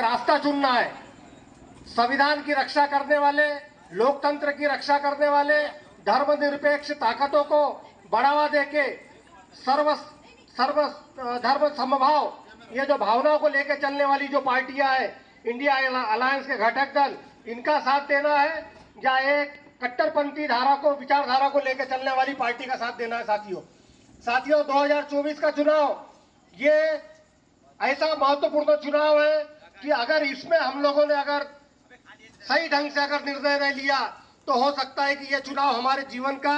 रास्ता चुनना है। संविधान की रक्षा करने वाले, लोकतंत्र की रक्षा करने वाले, धर्मनिरपेक्ष ताकतों को बढ़ावा देके सर्व सर्व, धर्म समभाव, ये जो भावनाओं को लेकर चलने वाली जो पार्टियाँ है, इंडिया अलायंस के घटक दल, इनका साथ देना है, या एक कट्टरपंथी धारा को, विचारधारा को लेकर चलने वाली पार्टी का साथ देना है, साथियों। साथियों 2024 का चुनाव, ये ऐसा महत्वपूर्ण चुनाव है कि अगर इसमें हम लोगों ने अगर सही ढंग से अगर निर्णय नहीं लिया तो हो सकता है कि यह चुनाव हमारे जीवन का,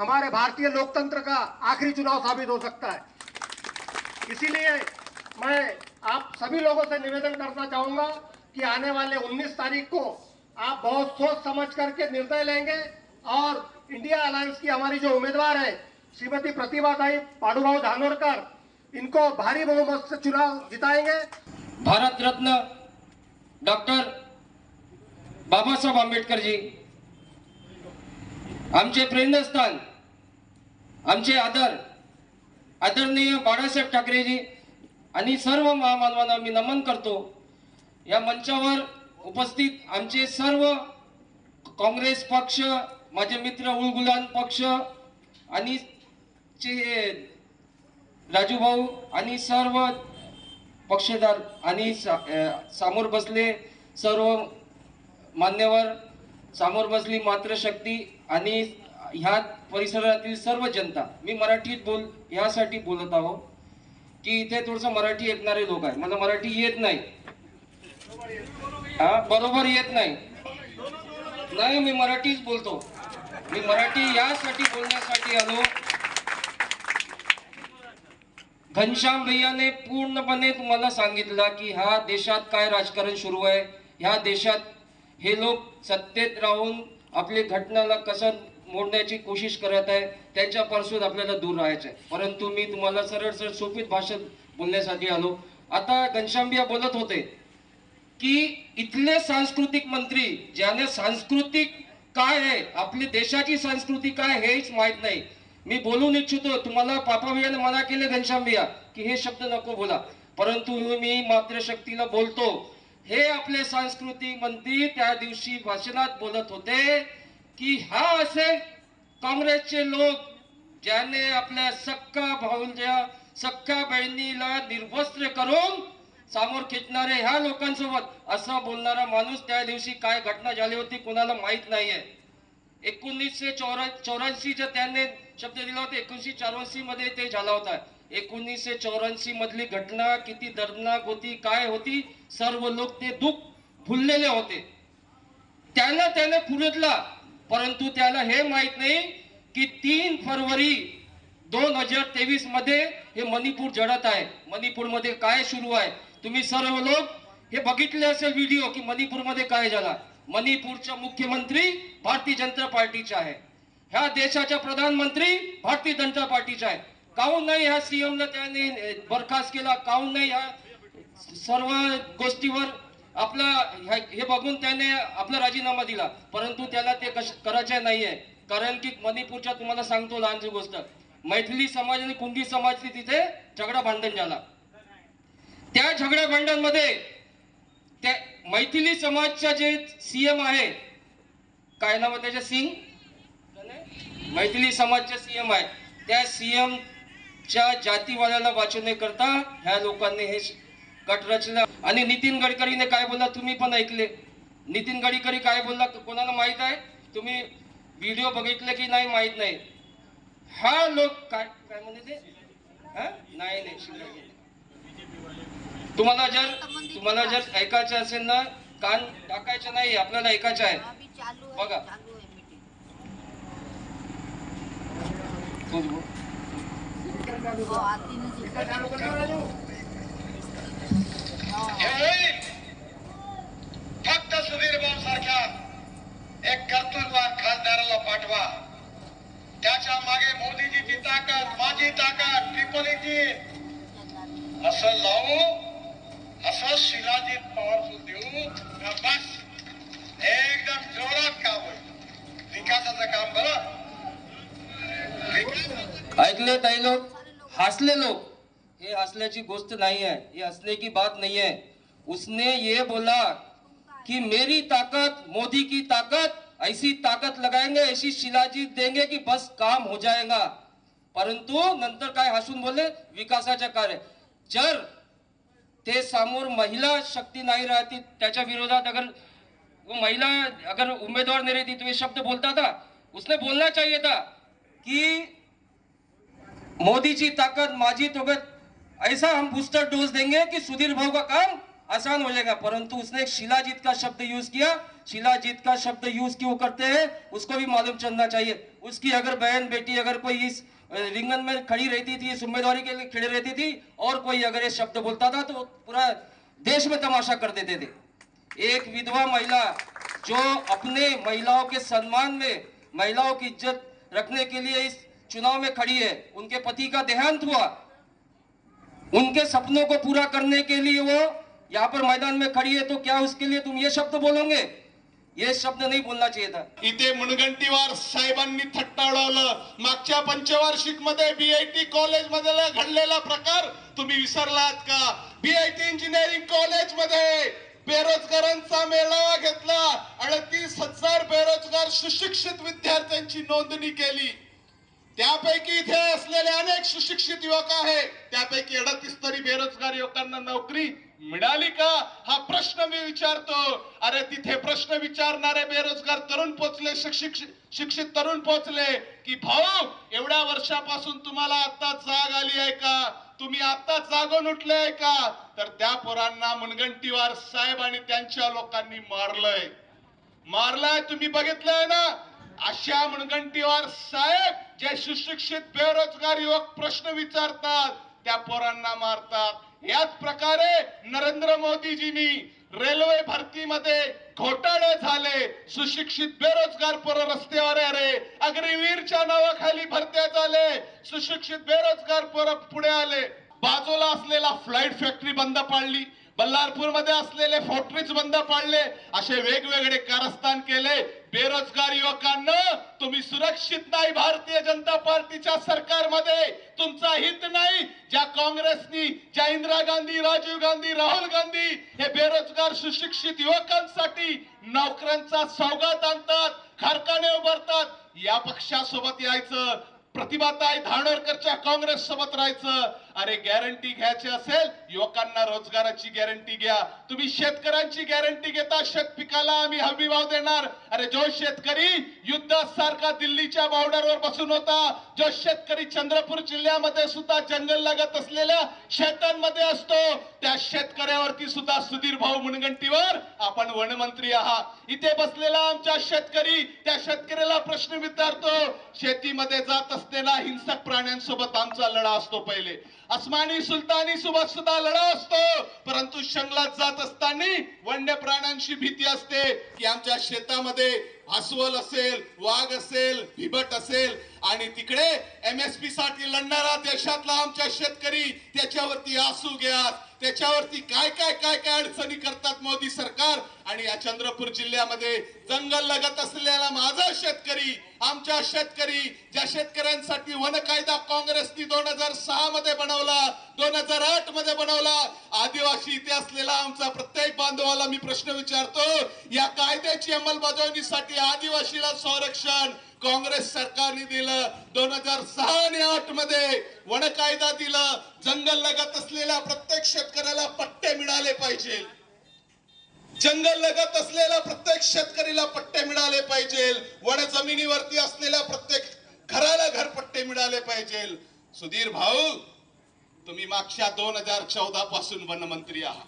हमारे भारतीय लोकतंत्र का आखिरी चुनाव साबित हो सकता है। इसीलिए मैं आप सभी लोगों से निवेदन करना चाहूँगा कि आने वाले 19 तारीख को आप बहुत सोच समझ करके निर्णय लेंगे और इंडिया अलायंस की हमारी जो उम्मीदवार है, श्रीमती प्रतिभाताई पाडूभाऊ धानोरकर, इनको भारी बहुमत से चुनाव जिताएँगे। भारतरत्न डॉक्टर बाबासाहेब आंबेडकरजी आमचे प्रेरणास्थान आमचे आदर आदरणीय बाळासाहेब ठाकरेजी आणि सर्व महामानवांना मी नमन करतो. या मंचावर उपस्थित आमचे सर्व काँग्रेस पक्ष माझे मित्र उलगुलान पक्ष आणि चे राजूभाऊ आणि सर्व पक्षदार आणि सा- समोर बसले सर्व मान्यवर समोर बसली मातृशक्ती आणि ह्या परिसरातील सर्व जनता मी मराठीत बोल ह्यासाठी बोलत आहो की इथे थोडंसं मराठी ऐकणारे लोक आहे मला मराठी येत नाही. हा बरोबर येत नाही. नाही मी मराठीच बोलतो. मी मराठी यासाठी बोलण्यासाठी आलो घनश्याम भैयाने पूर्णपणे तुम्हाला सांगितलं की ह्या देशात काय राजकारण सुरू आहे? ह्या देशात हे लोक सत्तेत राहून आपली घटनाला कसं मोडण्याची कोशिश करत आहे त्याच्यापासून आपल्याला दूर राहायचं आहे परंतु मी तुम्हाला सरळ सरळ सोपीत भाषेत बोलण्यासाठी आलो. आता घनश्याम भैया बोलत होते की इथले सांस्कृतिक मंत्री ज्याने सांस्कृतिक काय आहे आपली देशाची संस्कृती काय हेच माहीत नाही. मी बोलून इच्छितो तुम्हाला पापा मना केले घनश्याम भैया की हे शब्द नको बोला. परंतु मी मातृशक्तीला बोलतो. हे आपले सांस्कृतिक मंत्री त्या दिवशी भाषणात बोलत होते की हा असे काँग्रेसचे लोक ज्याने आपल्या सक्का भाऊच्या सक्का बहिणीला निर्वस्त्र करून सामोर खेचणारे ह्या लोकांसोबत असा बोलणारा माणूस त्या दिवशी काय घटना झाली होती कोणाला माहीत नाहीये. एकोणीसशे चौरा चौऱ्याऐंशीच्या त्याने शब्द दिला होता एकोणीसशे चौऱ्याऐंशी मध्ये ते झाला होता. एकोणीसशे चौऱ्याऐंशी मधली घटना किती दर्दनाक होती काय होती सर्व लोक ते दुःख भुललेले होते. त्याला त्याने फुलतला परंतु त्याला हे माहीत नाही की तीन फरवरी दोन हजार तेवीसमध्ये हे मणिपूर जडत आहे. मणिपूरमध्ये काय सुरू आहे? तुम्ही सर्व लोक हे बघितले असेल व्हिडिओ की मणिपूरमध्ये काय झाला? मणिपूरचा मुख्यमंत्री भारतीय जनता पार्टीचा आहे. ह्या देशाच्या प्रधानमंत्री भारतीय जनता पार्टीच्या आहे काहून नाही ह्या सीएम ला त्याने बरखास्त केला? काहून नाही ह्या सर्व गोष्टीवर आपला हे बघून त्याने आपला राजीनामा दिला. परंतु त्याला ते कश करायचे नाहीये. कारण की मणिपूरच्या तुम्हाला सांगतो लहानशी गोष्ट. मैथिली समाज आणि कुंडी समाजची तिथे झगडा भांडण झाला. त्या झगड्या भांडणमध्ये त्या मैथिली समाजच्या जे सीएम आहे काय नाव त्याच्या त्याचे? सिंग? मैथिली समाजचे सीएम आहे त्या सीएम च्या जातीवाल्याला वाचवण्याकरता ह्या लोकांनी हे गट रचला. आणि नितीन गडकरीने काय बोलला तुम्ही पण ऐकले. नितीन गडकरी काय बोलला कोणाला माहीत आहे? तुम्ही व्हिडिओ बघितले की नाही माहीत नाही. हा लोक काय काय म्हणे ते? हा? नाही नाही. तुम्हाला जर तुम्हाला जर ऐकायचं असेल ना कान टाकायचं नाही आपल्याला ऐकायचं आहे. बघा. चालू है मीटिंग तूच बोल. हो आती नाही हे होईल फक्त सुधीर भाऊ सारख्या एक कर्तृत्वान खासदाराला पाठवा. त्याच्यामागे मोदीजीची ताकद माझी ताकद ट्रिपलीची असं लावू असं शिलाजीत पवार विकास ताई लोक हसले लोक हे हसल्याची गोष्ट नाही आहे हे हंसने की बात नाही आहे उसने ये बोला कि मेरी ताकत मोदी की ताकत ऐसी ताकत लगाएंगे ऐसी शिलाजीत देंगे की बस काम हो जाएगा। परंतु नंतर काय हसून बोलले विकासाच्या कार्य। जर ते समोर महिला शक्ती नाही राहती त्याच्या विरोधात अगर वो महिला अगर उमेदवार नहीं रहती तो ये शब्द बोलता था उसने बोलना चाहिए था कि मोदी जी ताकत, माझी ताकत, ऐसा हम बूस्टर डोज देंगे कि सुधीर भाव का काम आसान हो जाएगा। परंतु उसने एक शिलाजीत का शब्द यूज़ किया। शिलाजीत का शब्द यूज़ क्यों करते हैं, उसको भी मालूम चलना चाहिए। उसकी अगर बहन, बेटी, अगर कोई इस रिंगन में खड़ी रहती थी, इस उम्मीदवारी के लिए खड़ी रहती थी, और कोई अगर ये शब्द बोलता था तो पूरा देश में तमाशा कर देते थे। एक विधवा महिला, जो अपने महिलाओं के सम्मान में महिलाओं की इज़्ज़त रखने के लिए इस चुनाव में खड़ी है। उनके पति का देहांत हुआ। उनके सपनों को पूरा करने के लिए वो यहाँ पर मैदान में खड़ी है तो क्या उसके लिए तुम ये शब्द बोलोगे? ये शब्द नहीं बोलना चाहिए था। इथे मुनगंटीवार साहेबांनी थट्टा उडवलं मागच्या पंचवार्षिकमध्ये बीआयटी कॉलेजमध्ये घडलेला प्रकार तुम्ही विसरलात का? बीआयटी इंजिनिअरिंग कॉलेजमध्ये बेरोजगारांचा मेळावा घेतला. अडतीस हजार बेरोजगार सुशिक्षित विद्यार्थ्यांची नोंदणी केली. त्यापैकी इथे असलेले अनेक सुशिक्षित युवक आहे. त्यापैकी अडतीस तरी बेरोजगार युवकांना नोकरी मिळाली का? हा प्रश्न मी विचारतो. अरे तिथे प्रश्न विचारणारे बेरोजगार तरुण पोचले शिक्षित शिक्षित तरुण पोचले की भाऊ एवढ्या वर्षापासून तुम्हाला आता जाग आली आहे का? तुम्ही आता जागून उठले आहे का? तर त्या पोरांना मुनगंटीवार साहेब आणि त्यांच्या लोकांनी मारलंय. मारलाय तुम्ही बघितलंय ना? अशा मुनगंटीवार साहेब जे सुशिक्षित बेरोजगार युवक प्रश्न विचारतात त्या पोरांना मारतात. याच प्रकारे नरेंद्र मोदीजींनी रेल्वे भरतीमध्ये घोटाळे झाले. सुशिक्षित बेरोजगार पोर रस्त्यावर अरे अग्निवीरच्या नावाखाली भरत्या झाले. सुशिक्षित बेरोजगार पोर पुढे आले. बाजूला असलेला फ्लाईट फॅक्टरी बंद पाडली. बल्लारपूरमध्ये असलेले फॅक्टरीज बंद पाडले. असे वेगवेगळे कारस्थान केले. बेरोजगार युवकांना तुम्ही सुरक्षित नाही भारतीय जनता पार्टीच्या सरकारमध्ये. तुमचा हित नाही. ज्या काँग्रेसनी ज्या इंदिरा गांधी राजीव गांधी राहुल गांधी हे बेरोजगार सुशिक्षित युवकांसाठी नोकऱ्यांचा सौगात आणतात कारखाने उभारतात या पक्षासोबत यायचं प्रतिभाताई धानोरकरच्या काँग्रेस सोबत राहायचं अरे गॅरंटी घ्यायची असेल युवकांना रोजगाराची गॅरंटी घ्या. तुम्ही शेतकऱ्यांची गॅरंटी घेता शेत पिकाला आम्ही हमी भाव देणार. अरे जो शेतकरी युद्धासारखा दिल्लीच्या बॉर्डरवर बसून होता जो शेतकरी चंद्रपूर जिल्ह्यामध्ये सुद्धा जंगल लागत असलेल्या शेतांमध्ये असतो त्या शेतकऱ्यावरती सुद्धा सुधीर भाऊ मुनगंटीवर आपण वनमंत्री आहात. इथे बसलेला आमच्या शेतकरी त्या शेतकऱ्याला प्रश्न विचारतो शेतीमध्ये जात असलेला हिंसक प्राण्यांसोबत आमचा लढा असतो पहिले. अस्मानी सुलतानी सोबत सुद्धा लढा असतो. परंतु जंगलात जात असताना वन्य प्राण्यांची भीती असते की आमच्या शेतामध्ये अस्वल असेल वाघ असेल बिबट असेल आणि तिकडे एमएसपी साठी लढणारा देशातला आमच्या शेतकरी त्याच्यावरती आसू घ्या. त्याच्यावरती काय काय काय काय अडचणी करतात मोदी सरकार? आणि या चंद्रपूर जिल्ह्यामध्ये जंगल लगत असलेला माझा शेतकरी आमच्या शेतकरी ज्या शेतकऱ्यांसाठी वन कायदा काँग्रेसनी दोन हजार सहा मध्ये बनवला दोन हजार आठमध्ये बनवला आदिवासी इथे असलेला आमचा प्रत्येक बांधवाला मी प्रश्न विचारतो या कायद्याची अंमलबजावणीसाठी आदिवासीला संरक्षण काँग्रेस सरकारने दिलं दोन हजार सहा आणि आठमध्ये वन कायदा दिला जंगल लगत असलेल्या प्रत्येक शेतकऱ्याला पट्टे मिळाले पाहिजे. जंगल लगत असलेल्या प्रत्येक शेतकरीला पट्टे मिळाले पाहिजे. वन जमिनीवरती असलेल्या प्रत्येक घराला घरपट्टे मिळाले पाहिजे. सुधीर भाऊ तुम्ही मागच्या दोन हजार चौदा पासून वनमंत्री आहात.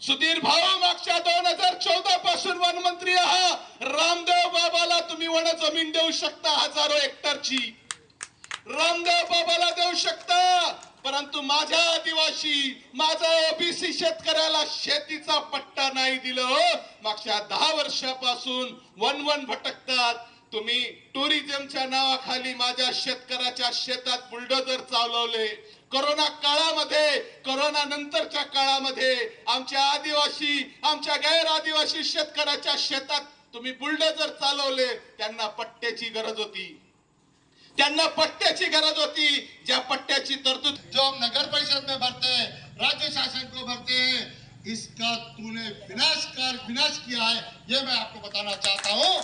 सुधीर भाऊ मागच्या दोन हजार चौदा पासून वनमंत्री आहात. रामदेव बाबाला तुम्ही वन जमीन देऊ शकता हजारो हेक्टरची. रामदेव बाबाला देऊ शकता परंतु माझ्या आदिवासी माझा ओबीसी शेतकऱ्याला शेतीचा पट्टा नाही दिलं हो. मागच्या दहा वर्षापासून वन वन भटकतात. तुम्ही टुरिझमच्या नावाखाली माझ्या शेतकऱ्याच्या शेतात बुलडोजर चालवले. करोना काळामध्ये करोना नंतरच्या काळामध्ये आमच्या आदिवासी आमच्या गैर आदिवासी शेतकऱ्याच्या शेतात तुम्ही बुलडोजर चालवले. त्यांना पट्ट्याची गरज होती. त्यांना पट्ट्याची गरज होती. ज्या पट्ट्याची तरतूद जो नगर परिषद में भरते राज्य शासन को भरते हैं इसका तूने विनाशकार विनाश किया है, ये मैं आपको बताना चाहता हूँ।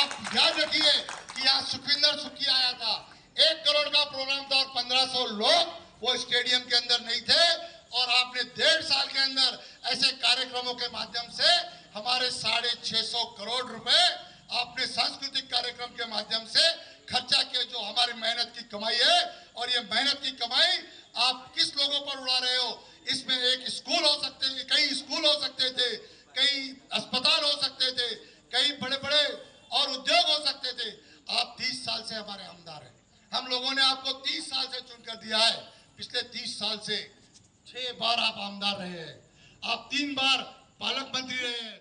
आप याद रखिए कि यहाँ सुखविंदर सुखी आया था। एक करोड़ का प्रोग्राम था और पंद्रह सौ लोग वो स्टेडियम के अंदर नहीं थे। और आपने डेढ़ साल के अंदर ऐसे कार्यक्रमों के माध्यम से हमारे साढ़े छह सौ करोड़ रुपए आपने सांस्कृतिक कार्यक्रम के माध्यम से खर्चा किया, जो हमारी मेहनत की कमाई है। और ये मेहनत की कमाई आप किस लोगों पर उड़ा रहे हो? इसमें एक स्कूल हो सकते थे, कई स्कूल हो सकते थे, कई अस्पताल हो सकते थे, कई बड़े बड़े और उद्योग हो सकते थे। आप तीस साल से हमारे आमदार हैं। हम लोगों ने आपको तीस साल से चुनकर दिया है। पिछले तीस साल से छह बार आप आमदार रहे हैं। आप तीन बार पालक मंत्री रहे हैं।